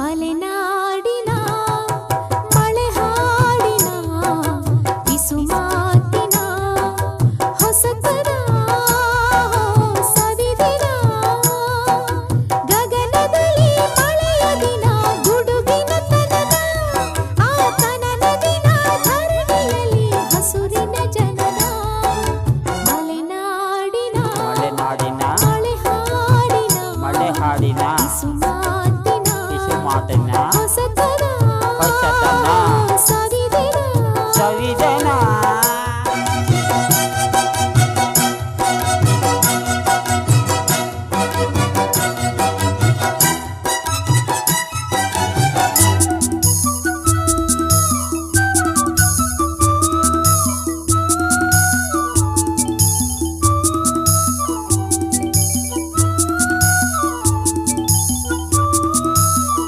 ಮಲೆನಾಡಿನ ಮಳೆ ಹಾಡಿನ ಮಾತಿನ ಹೊಸತನ ಸವಿದಿನ ಗಗನದಲ್ಲಿ ಮಳೆಯ ದಿನ ಗುಡುಗಿನ ತನನ ಆ ದಿನ ಧರಣಿಯಲ್ಲಿ ಹಸುರಿನ ಜನನ. ಮಲೆನಾಡಿನ ಮಳೆ ಹಾಡಿನ ಮಳೆ ಹಾಡಿನ ಮಾತಿನ ಕಿಸು ಮಾತಿನ